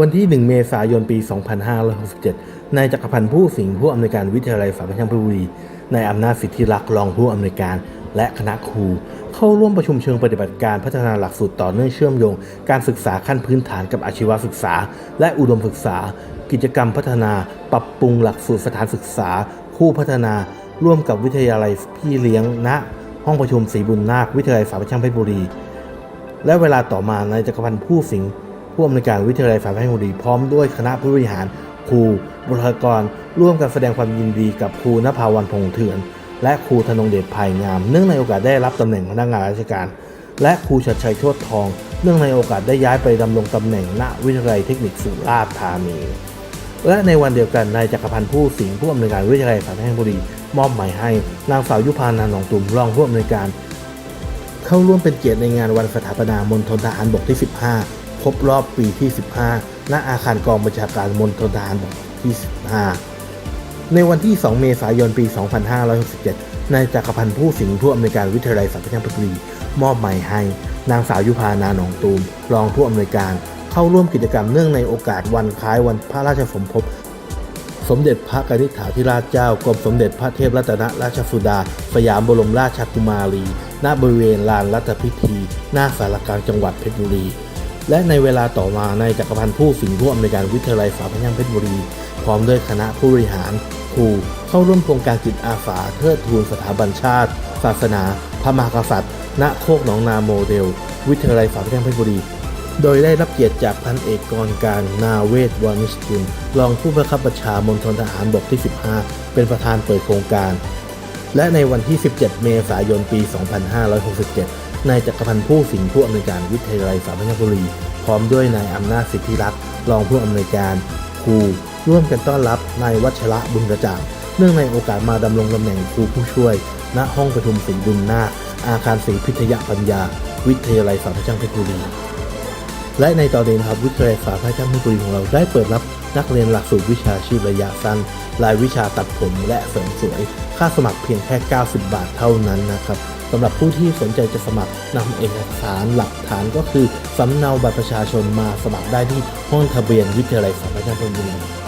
วันที่ 1 เมษายน ปี 2567 นายจักรพันธ์ผู้สิงห์ผู้อำนวยการวิทยาลัยสารพันธ์บุรีนายอำนาจสิทธิรักษ์รองผู้อำนวยการ และคณะครู เข้าร่วมประชุมเชิงปฏิบัติการพัฒนาหลักสูตรต่อเนื่องเชื่อมโยง การศึกษาขั้นพื้นฐานกับอาชีวศึกษา และอุดมศึกษา กิจกรรมพัฒนา ปรับปรุงหลักสูตรสถานศึกษา คู่พัฒนา ร่วมกับวิทยาลัยพี่เลี้ยงณห้องประชุมศรีบุญนาควิทยาลัยสารพันธ์เพชรบุรี และเวลาต่อมานายจักรพันธ์ผู้สิงห์ ผู้อำนวยการวิทยาลัยสารพันธ์บุรีพร้อมด้วยคณะผู้บริหาร ครูบุคลากร ร่วมกันแสดงความยินดีกับครูนภาวันพงษ์เถื่อน และครูธนงเดชภัยงาม เนื่องในโอกาสได้รับตำแหน่งพนักงานราชการ และครูชัดชัยโชติทอง เนื่องในโอกาสได้ย้ายไปดำรงตำแหน่งณวิทยาลัยเทคนิคสุราษฎร์ธานีและในวันเดียวกันนายจักรพันธ์ผู้สิงห์ผู้อำนวยการวิทยาลัยสารพันธ์บุรีมอบหมายให้นางสาวยุพานาหนองตุ่มรองผู้อำนวยการ เข้าร่วมเป็นเกียรติในงานวันสถาปนามณฑลทหารบกที่ 15 ครบรอบปีที่ 15 ณ อาคารกองบัญชาการมณฑลทหารบกที่ 15 ในวันที่ 2 เมษายน ปี 2567 นายจักรพันธ์ผู้สิงห์ผู้อำนวยการวิทยาลัยสารพันธ์บุรีมอบหมายให้ นางสาวยุพานาหนองตูม รองผู้อำนวยการ เข้าร่วมกิจกรรมเนื่องในโอกาสวันคล้ายวันพระราชสมภพสมเด็จพระกนิษฐาธิราชเจ้ากรมสมเด็จพระเทพรัตนราชสุดา สยามบรมราชกุมารี ณ บริเวณลานรัฐพิธี หน้าสารกลางจังหวัดเพชรบุรี และในเวลาต่อมาในจักรพันธ์ผู้สิงห์ผู้อำนวยการวิทยาลัยสารพันธ์เพชรบุรี พร้อมด้วยคณะผู้บริหารครูเข้าร่วมโครงการจิตอาสาเทิดทูนสถาบันชาติ ศาสนา พระมหากษัตริย์ ณโคกหนองนาโมเดล วิทยาลัยสารพันธ์เพชรบุรี โดยได้รับเกียรติจากพันเอกกรการนาเวศวานิชกุลรองผู้บังคับบัญชามณฑลทหารบกที่ 15 เป็นประธานเปิดโครงการ และในวันที่ 17 เมษายน ปี 2567 นายจักรพันธ์ผู้สิงห์ผู้อำนวยการวิทยาลัยสารพันบุรี พร้อมด้วยนายอำนาจสิทธิรักษ์รองผู้อำนวยการครูร่วมกันต้อนรับนายวัชระบุญกระจ่างเนื่องในโอกาสมาดำรงตำแหน่งครูผู้ช่วย ณห้องประชุมศรีบุญนาคอาคารศรีพิทยปัญญา วิทยาลัยสารพันเพชรบุรีและในตอนนี้นะครับวิทยาลัยสาขาช่างเพชรบุรีของเราได้เปิดรับนักเรียนหลักสูตรวิชาชีพระยะสั้นรายวิชาตัดผมและเสริมสวย ค่าสมัครเพียงแค่ 90 บาทเท่านั้นนะครับ สำหรับผู้ที่สนใจจะสมัครนำเอกสารหลักฐานก็คือสำเนาบัตรประชาชนมาสมัครได้ที่ห้องทะเบียนวิทยาลัยสาขาช่างเพชรบุรี